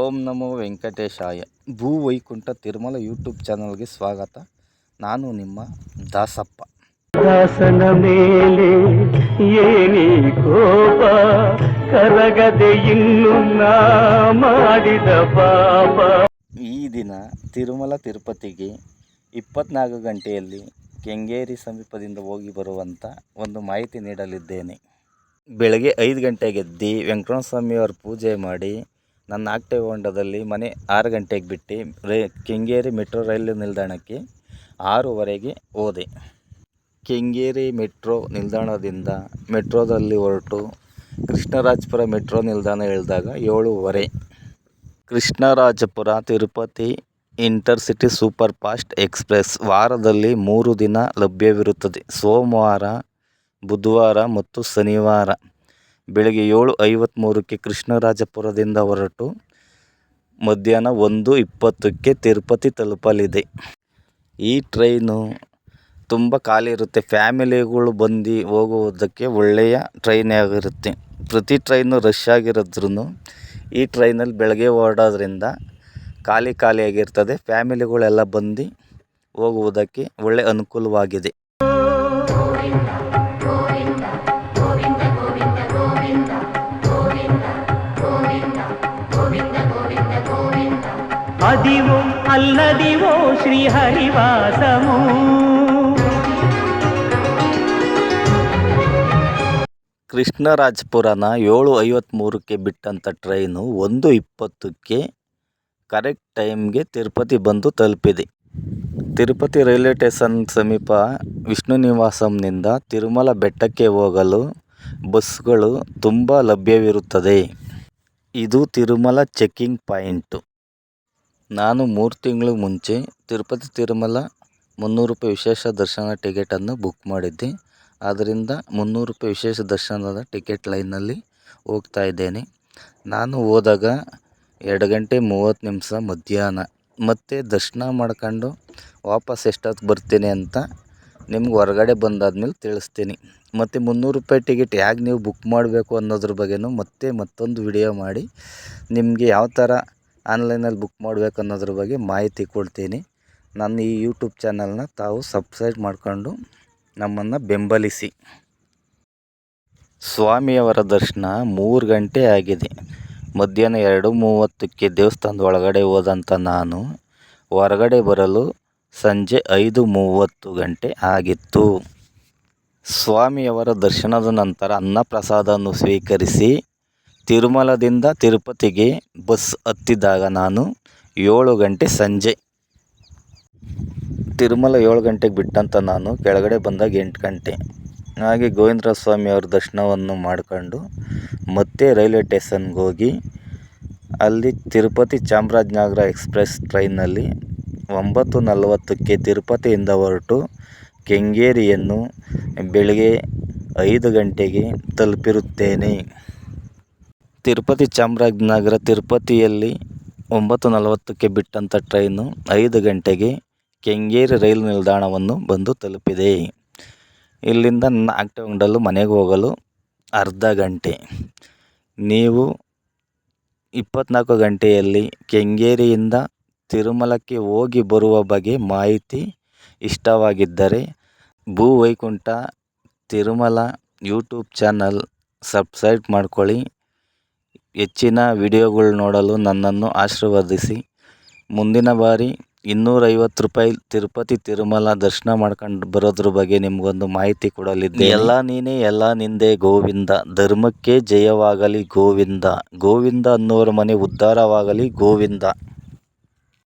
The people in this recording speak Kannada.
ಓಂ ನಮೋ ವೆಂಕಟೇಶಾಯ. ಭೂ ವೈಕುಂಠ ತಿರುಮಲ ಯೂಟ್ಯೂಬ್ ಚಾನಲ್ಗೆ ಸ್ವಾಗತ. ನಾನು ನಿಮ್ಮ ದಾಸಪ್ಪ. ದಾಸನ ಮೇಲೆ ಏನಿ ಕೋಪ ಕರಗದೆ ಇನ್ನು ನಾ ಮಾಡಿದ ಪಾಪ. ಈ ದಿನ ತಿರುಮಲ ತಿರುಪತಿಗೆ ಇಪ್ಪತ್ನಾಲ್ಕು ಗಂಟೆಯಲ್ಲಿ ಕೆಂಗೇರಿ ಸಮೀಪದಿಂದ ಹೋಗಿ ಬರುವಂಥ ಒಂದು ಮಾಹಿತಿ ನೀಡಲಿದ್ದೇನೆ. ಬೆಳಗ್ಗೆ ಐದು ಗಂಟೆಗೆ ಎದ್ದು ವೆಂಕಟರಮಣ ಸ್ವಾಮಿಯವ್ರ ಪೂಜೆ ಮಾಡಿ ನನ್ನ ಆಕ್ಟಿವ್ ಹೊಂಡದಲ್ಲಿ ಮನೆ ಆರು ಗಂಟೆಗೆ ಬಿಟ್ಟು ರೈ ಕೆಂಗೇರಿ ಮೆಟ್ರೋ ರೈಲು ನಿಲ್ದಾಣಕ್ಕೆ ಆರೂವರೆಗೆ ಹೋದೆ. ಕೆಂಗೇರಿ ಮೆಟ್ರೋ ನಿಲ್ದಾಣದಿಂದ ಮೆಟ್ರೋದಲ್ಲಿ ಹೊರಟು ಕೃಷ್ಣರಾಜಪುರ ಮೆಟ್ರೋ ನಿಲ್ದಾಣ ಇಳಿದಾಗ ಏಳೂವರೆ. Krishnarajapura Tirupati intercity super fast express ವಾರದಲ್ಲಿ ಮೂರು ದಿನ ಲಭ್ಯವಿರುತ್ತದೆ. ಸೋಮವಾರ, ಬುಧವಾರ ಮತ್ತು ಶನಿವಾರ. ಬೆಳಗ್ಗೆ ಏಳು ಐವತ್ತ್ಮೂರಕ್ಕೆ ಕೃಷ್ಣರಾಜಪುರದಿಂದ ಹೊರಟು ಮಧ್ಯಾಹ್ನ ಒಂದು ಇಪ್ಪತ್ತಕ್ಕೆ ತಿರುಪತಿ ತಲುಪಲಿದೆ. ಈ ಟ್ರೈನು ತುಂಬ ಖಾಲಿ ಇರುತ್ತೆ. ಫ್ಯಾಮಿಲಿಗಳು ಬಂದು ಹೋಗುವುದಕ್ಕೆ ಒಳ್ಳೆಯ ಟ್ರೈನೇ ಆಗಿರುತ್ತೆ. ಪ್ರತಿ ಟ್ರೈನು ರಶ್ ಆಗಿರೋದ್ರೂ ಈ ಟ್ರೈನಲ್ಲಿ ಬೆಳಗ್ಗೆ ಹೊರಡೋದ್ರಿಂದ ಖಾಲಿ ಖಾಲಿಯಾಗಿರ್ತದೆ ಫ್ಯಾಮಿಲಿಗಳೆಲ್ಲ ಬಂದು ಹೋಗುವುದಕ್ಕೆ ಒಳ್ಳೆಯ ಅನುಕೂಲವಾಗಿದೆ. ಅದಿವೋ ಅಲ್ಲದಿವೋ శ్రీహరివాసము ಕೃಷ್ಣರಾಜಪುರನ ಏಳು ಐವತ್ತ್ಮೂರಕ್ಕೆ ಬಿಟ್ಟಂಥ ಟ್ರೈನು ಒಂದು ಇಪ್ಪತ್ತಕ್ಕೆ ಕರೆಕ್ಟ್ ಟೈಮ್ಗೆ ತಿರುಪತಿ ಬಂದು ತಲುಪಿದೆ. ತಿರುಪತಿ ರೈಲ್ವೆ ಸ್ಟೇಷನ್ ಸಮೀಪ ವಿಷ್ಣು ನಿವಾಸಂನಿಂದ ತಿರುಮಲ ಬೆಟ್ಟಕ್ಕೆ ಹೋಗಲು ಬಸ್ಗಳು ತುಂಬ ಲಭ್ಯವಿರುತ್ತದೆ. ಇದು ತಿರುಮಲ ಚೆಕ್ಕಿಂಗ್ ಪಾಯಿಂಟು. ನಾನು ಮೂರು ತಿಂಗಳು ಮುಂಚೆ ತಿರುಪತಿ ತಿರುಮಲ ಮುನ್ನೂರು ರೂಪಾಯಿ ವಿಶೇಷ ದರ್ಶನ ಟಿಕೆಟನ್ನು ಬುಕ್ ಮಾಡಿದ್ದೆ. ಆದ್ದರಿಂದ ಮುನ್ನೂರು ರೂಪಾಯಿ ವಿಶೇಷ ದರ್ಶನದ ಟಿಕೆಟ್ ಲೈನಲ್ಲಿ ಹೋಗ್ತಾ ಇದ್ದೇನೆ. ನಾನು ಹೋದಾಗ ಎರಡು ಗಂಟೆ ಮೂವತ್ತು ನಿಮಿಷ ಮಧ್ಯಾಹ್ನ. ಮತ್ತು ದರ್ಶನ ಮಾಡ್ಕೊಂಡು ವಾಪಸ್ ಎಷ್ಟೊತ್ತು ಬರ್ತೀನಿ ಅಂತ ನಿಮ್ಗೆ ಹೊರಗಡೆ ಬಂದಾದ್ಮೇಲೆ ತಿಳಿಸ್ತೀನಿ. ಮತ್ತು ಮುನ್ನೂರು ರೂಪಾಯಿ ಟಿಕೆಟ್ ಹೇಗೆ ನೀವು ಬುಕ್ ಮಾಡಬೇಕು ಅನ್ನೋದ್ರ ಬಗ್ಗೆಯೂ ಮತ್ತೆ ಮತ್ತೊಂದು ವಿಡಿಯೋ ಮಾಡಿ. ನಿಮಗೆ ಯಾವ ಥರ ಆನ್ಲೈನಲ್ಲಿ ಬುಕ್ ಮಾಡಬೇಕು ಅನ್ನೋದ್ರ ಬಗ್ಗೆ ಮಾಹಿತಿ ಕೊಡ್ತೀನಿ. ನನ್ನ ಈ ಯೂಟ್ಯೂಬ್ ಚಾನಲ್ನ ತಾವು ಸಬ್ಸ್ಕ್ರೈಬ್ ಮಾಡಿಕೊಂಡು ನಮ್ಮನ್ನು ಬೆಂಬಲಿಸಿ. ಸ್ವಾಮಿಯವರ ದರ್ಶನ ಮೂರು ಗಂಟೆ ಆಗಿದೆ. ಮಧ್ಯಾಹ್ನ ಎರಡು ಮೂವತ್ತಕ್ಕೆ ದೇವಸ್ಥಾನದ ಒಳಗಡೆ ಹೋದಂಥ ನಾನು ಹೊರಗಡೆ ಬರಲು ಸಂಜೆ ಐದು ಮೂವತ್ತು ಗಂಟೆ ಆಗಿತ್ತು. ಸ್ವಾಮಿಯವರ ದರ್ಶನದ ನಂತರ ಅನ್ನಪ್ರಸಾದವನ್ನು ಸ್ವೀಕರಿಸಿ ತಿರುಮಲದಿಂದ ತಿರುಪತಿಗೆ ಬಸ್ ಹತ್ತಿದಾಗ ನಾನು ಏಳು ಗಂಟೆ ಸಂಜೆ. ತಿರುಮಲ ಏಳು ಗಂಟೆಗೆ ಬಿಟ್ಟಂತ ನಾನು ಕೆಳಗಡೆ ಬಂದಾಗ ಎಂಟು ಗಂಟೆ. ಹಾಗೆ ಸ್ವಾಮಿ ಸ್ವಾಮಿಯವ್ರ ದರ್ಶನವನ್ನು ಮಾಡಿಕೊಂಡು ಮತ್ತೆ ರೈಲ್ವೆ ಸ್ಟೇಷನ್ಗೆ ಹೋಗಿ ಅಲ್ಲಿ ತಿರುಪತಿ ಚಾಮರಾಜನಗರ ಎಕ್ಸ್ಪ್ರೆಸ್ ಟ್ರೈನಲ್ಲಿ ಒಂಬತ್ತು ನಲವತ್ತಕ್ಕೆ ತಿರುಪತಿಯಿಂದ ಹೊರಟು ಕೆಂಗೇರಿಯನ್ನು ಬೆಳಗ್ಗೆ ಐದು ಗಂಟೆಗೆ ತಲುಪಿರುತ್ತೇನೆ. ತಿರುಪತಿ ಚಾಮರಾಜನಗರ ತಿರುಪತಿಯಲ್ಲಿ ಒಂಬತ್ತು ನಲವತ್ತಕ್ಕೆ ಬಿಟ್ಟಂಥ ಟ್ರೈನು ಐದು ಗಂಟೆಗೆ ಕೆಂಗೇರಿ ರೈಲು ನಿಲ್ದಾಣವನ್ನು ಬಂದು ತಲುಪಿದೆ. ಇಲ್ಲಿಂದ ಆಕ್ಟಿವ್ ಮನೆಗೆ ಹೋಗಲು ಅರ್ಧ ಗಂಟೆ. ನೀವು ಇಪ್ಪತ್ನಾಲ್ಕು ಗಂಟೆಯಲ್ಲಿ ಕೆಂಗೇರಿಯಿಂದ ತಿರುಮಲಕ್ಕೆ ಹೋಗಿ ಬರುವ ಬಗ್ಗೆ ಮಾಹಿತಿ ಇಷ್ಟವಾಗಿದ್ದರೆ Bhu Vaikuntha Tirumala YouTube channel subscribe ಮಾಡ್ಕೊಳ್ಳಿ. ಹೆಚ್ಚಿನ ವಿಡಿಯೋಗಳು ನೋಡಲು ನನ್ನನ್ನು ಆಶೀರ್ವದಿಸಿ. ಮುಂದಿನ ಬಾರಿ ಇನ್ನೂರೈವತ್ತು ರೂಪಾಯಿ ತಿರುಪತಿ ತಿರುಮಲ ದರ್ಶನ ಮಾಡ್ಕೊಂಡು ಬರೋದ್ರ ಬಗ್ಗೆ ನಿಮಗೊಂದು ಮಾಹಿತಿ ಕೊಡಲಿದ್ದೆ ಎಲ್ಲ ನೀನೇ, ಎಲ್ಲ ನಿಂದೆ ಗೋವಿಂದ. ಧರ್ಮಕ್ಕೆ ಜಯವಾಗಲಿ ಗೋವಿಂದ. ಗೋವಿಂದ ಅನ್ನೋರ ಮನೆ ಉದ್ಧಾರವಾಗಲಿ ಗೋವಿಂದ.